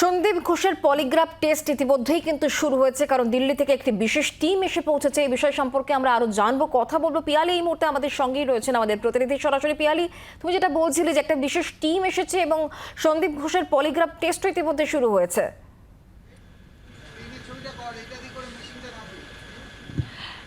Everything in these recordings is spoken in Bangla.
সন্দীপ ঘোষের পলিগ্রাফ টেস্ট ইতিমধ্যেই কিন্তু শুরু হয়েছে, কারণ দিল্লি থেকে একটি বিশেষ টিম এসে পৌঁছেছে। এই বিষয় সম্পর্কে আমরা আরও জানব, কথা বলব। পিয়ালি এই মুহূর্তে আমাদের সঙ্গেই রয়েছেন আমাদের প্রতিনিধি। সরাসরি পিয়ালি, তুমি যেটা বলছিলে যে একটা বিশেষ টিম এসেছে এবং সন্দীপ ঘোষের পলিগ্রাফ টেস্টও ইতিমধ্যে শুরু হয়েছে।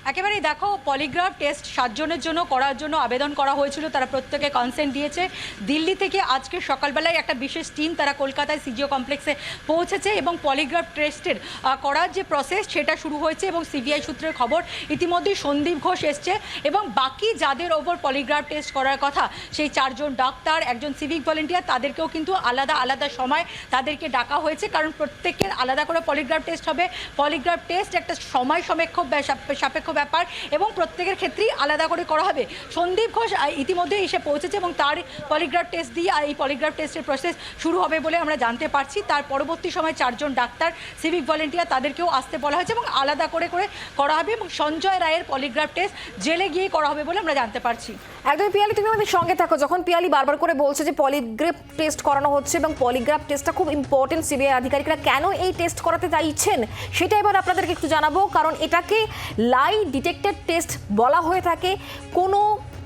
একেবারেই দেখো পলিগ্রাফ টেস্ট সাতজনের জন্য করার জন্য আবেদন করা হয়েছিল, তারা প্রত্যেকে কনসেন্ট দিয়েছে। দিল্লি থেকে আজকে সকালবেলায় একটা বিশেষ টিম তারা কলকাতায় সিজিও কমপ্লেক্সে পৌঁছেছে এবং পলিগ্রাফ টেস্টের করার যে প্রসেস সেটা শুরু হয়েছে এবং সিবিআই সূত্রের খবর ইতিমধ্যেই সন্দীপ ঘোষ এসছে এবং বাকি যাদের ওপর পলিগ্রাফ টেস্ট করার কথা, সেই চারজন ডাক্তার, একজন সিভিক ভলেন্টিয়ার তাদেরকেও কিন্তু আলাদা আলাদা সময় তাদেরকে ডাকা হয়েছে, কারণ প্রত্যেকের আলাদা করে পলিগ্রাফ টেস্ট হবে। পলিগ্রাফ টেস্ট একটা সময় সাপেক্ষ ব্যা- সাপেক্ষ ব্যাপার এবং প্রত্যেকের ক্ষেত্রেই আলাদা করে করা হবে। সন্দীপ ঘোষ ইতিমধ্যে এসে পৌঁছেছে এবং তার পলিগ্রাফ টেস্ট দিয়ে এই পলিগ্রাফ টেস্টের প্রসেস শুরু হবে বলে আমরা জানতে পারছি। তার পরবর্তী সময় চারজন ডাক্তার সিভিক ভলেন্টিয়ার তাদেরকেও আসতে বলা হয়েছে এবং আলাদা করে করে করা হবে এবং সঞ্জয় রায়ের পলিগ্রাফ টেস্ট জেলে গিয়ে করা হবে বলে আমরা জানতে পারছি। একদম পিয়ালি, তুমি আমাদের সঙ্গে থাকো। যখন পিয়ালি বারবার করে বলছে যে পলিগ্রাফ টেস্ট করানো হচ্ছে এবং পলিগ্রাফ টেস্টটা খুব ইম্পর্টেন্ট সিবিআই আধিকারিকরা কেন এই টেস্ট করাতে চাইছেন, সেটা এবার আপনাদেরকে একটু জানাব। কারণ এটাকে লাই ডিটেক্টেড টেস্ট বলা হয়ে থাকে, কোনো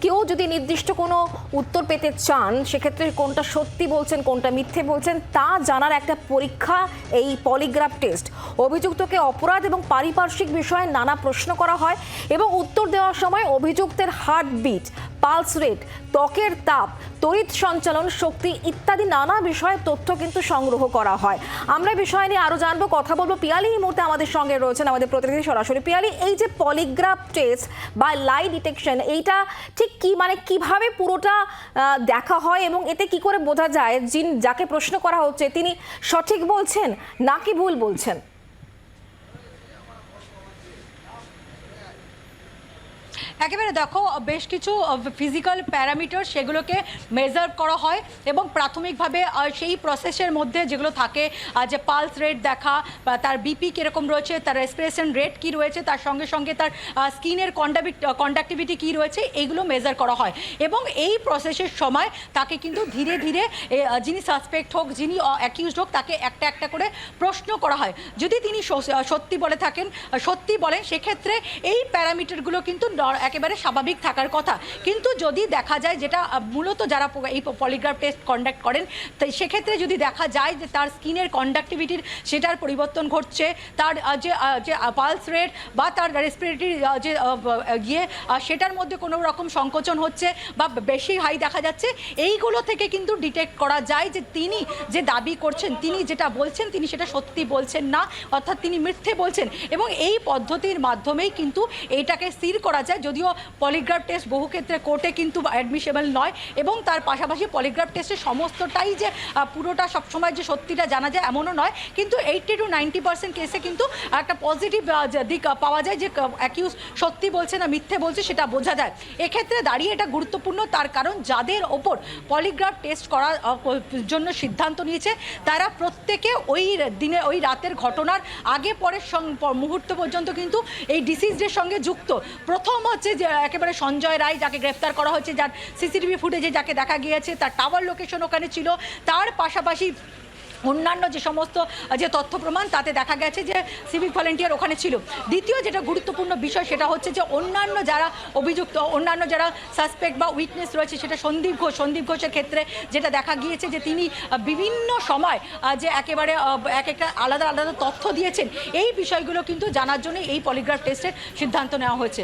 কেউ যদি নির্দিষ্ট কোনো উত্তর পেতে চান, সেক্ষেত্রে কোনটা সত্যি বলছেন, কোনটা মিথ্যে বলছেন, তা জানার একটা পরীক্ষা এই পলিগ্রাফ টেস্ট অভিযুক্তকে অপরাধ এবং পারিপার্শ্বিক বিষয়ে নানা প্রশ্ন করা হয় এবং উত্তর দেওয়ার সময় অভিযুক্তের হার্টবিট পালস রেট ত্বকের তাপ তড়িৎ সঞ্চালন শক্তি ইত্যাদি নানা বিষয়ে তথ্য কিন্তু সংগ্রহ করা হয়। আমরা বিষয় নিয়ে আরও জানব, কথা বলব। পিয়ালি এই মুহূর্তে আমাদের সঙ্গে রয়েছেন আমাদের প্রতিনিধি সরাসরি। পিয়ালি, এই যে পলিগ্রাফ টেস্ট বা লাই ডিটেকশন, এইটা ঠিক কি মানে কীভাবে পুরোটা দেখা হয় এবং এতে কি করে বোঝা যায়? যিন যাকে প্রশ্ন করা হচ্ছে, তিনি সঠিক বলছেন নাকি ভুল বলছেন? একেবারে দেখো, বেশ কিছু ফিজিক্যাল প্যারামিটার সেগুলোকে মেজার করা হয় এবং প্রাথমিকভাবে সেই প্রসেসের মধ্যে যেগুলো থাকে যে পালস রেট দেখা তার বিপি কীরকম রয়েছে, তার রেসপিরেশন রেট কী রয়েছে, তার সঙ্গে সঙ্গে তার স্কিনের কন্ডাক্টিভিটি কী রয়েছে এইগুলো মেজার করা হয়। এবং এই প্রসেসের সময় তাকে কিন্তু ধীরে ধীরে যিনি সাসপেক্ট হোক, যিনি অ্যাকিউজড হোক, তাকে একটা একটা করে প্রশ্ন করা হয়। যদি তিনি সত্যি বলে থাকেন সত্যি বলেন, সেক্ষেত্রে এই প্যারামিটারগুলো কিন্তু একেবারে স্বাভাবিক থাকার কথা। কিন্তু যদি দেখা যায় যেটা মূলত যারা এই পলিগ্রাফ টেস্ট কন্ডাক্ট করেন তাই সেক্ষেত্রে যদি দেখা যায় যে তার স্কিনের কন্ডাক্টিভিটির সেটার পরিবর্তন ঘটছে, তার যে যে পালস রেট বা তার রেসপিরেটরি যে গিয়ে সেটার মধ্যে কোনো রকম সংকোচন হচ্ছে বা বেশি হাই দেখা যাচ্ছে, এইগুলো থেকে কিন্তু ডিটেক্ট করা যায় যে তিনি যে দাবি করছেন, তিনি যেটা বলছেন, তিনি সেটা সত্যি বলছেন না, অর্থাৎ তিনি মিথ্যে বলছেন। এবং এই পদ্ধতির মাধ্যমেই কিন্তু এইটাকে স্থির করা যায়, যদিও পলিগ্রাফ টেস্ট বহু ক্ষেত্রে কোর্টে কিন্তু অ্যাডমিশেবল নয়, এবং তার পাশাপাশি পলিগ্রাফ টেস্টের সমস্তটাই যে পুরোটা সবসময় যে সত্যিটা জানা যায় এমনও নয়, কিন্তু এইটটি টু নাইনটি পার্সেন্ট কেসে কিন্তু একটা পজিটিভ দিক পাওয়া যায় যে অ্যাকিউজ সত্যি বলছে না মিথ্যে বলছে সেটা বোঝা যায়। এক্ষেত্রে দাঁড়িয়ে এটা গুরুত্বপূর্ণ, তার কারণ যাদের ওপর পলিগ্রাফ টেস্ট করার জন্য সিদ্ধান্ত নিয়েছে, তারা প্রত্যেকে ওই দিনে, ওই রাতের ঘটনার আগে পরের মুহূর্ত পর্যন্ত কিন্তু এই ডিসিজের সঙ্গে যুক্ত। প্রথম হচ্ছে যে একেবারে সঞ্জয় রায়, যাকে গ্রেফতার করা হয়েছে, যার সিসিটিভি ফুটেজে যাকে দেখা গিয়েছে, তার টাওয়ার লোকেশন ওখানে ছিল। তার পাশাপাশি অন্যান্য যে সমস্ত যে তথ্য প্রমাণ, তাতে দেখা গেছে যে সিভিক ভলেন্টিয়ার ওখানে ছিল। দ্বিতীয় যেটা গুরুত্বপূর্ণ বিষয়, সেটা হচ্ছে যে অন্যান্য যারা অভিযুক্ত, অন্যান্য যারা সাসপেক্ট বা উইটনেস রয়েছে, সেটা সন্দীপ ঘোষ, সন্দীপ ঘোষের ক্ষেত্রে যেটা দেখা গিয়েছে যে তিনি বিভিন্ন সময় যে একেবারে এক একটা আলাদা আলাদা তথ্য দিয়েছেন। এই বিষয়গুলো কিন্তু জানার জন্য এই পলিগ্রাফ টেস্টের সিদ্ধান্ত নেওয়া হয়েছে।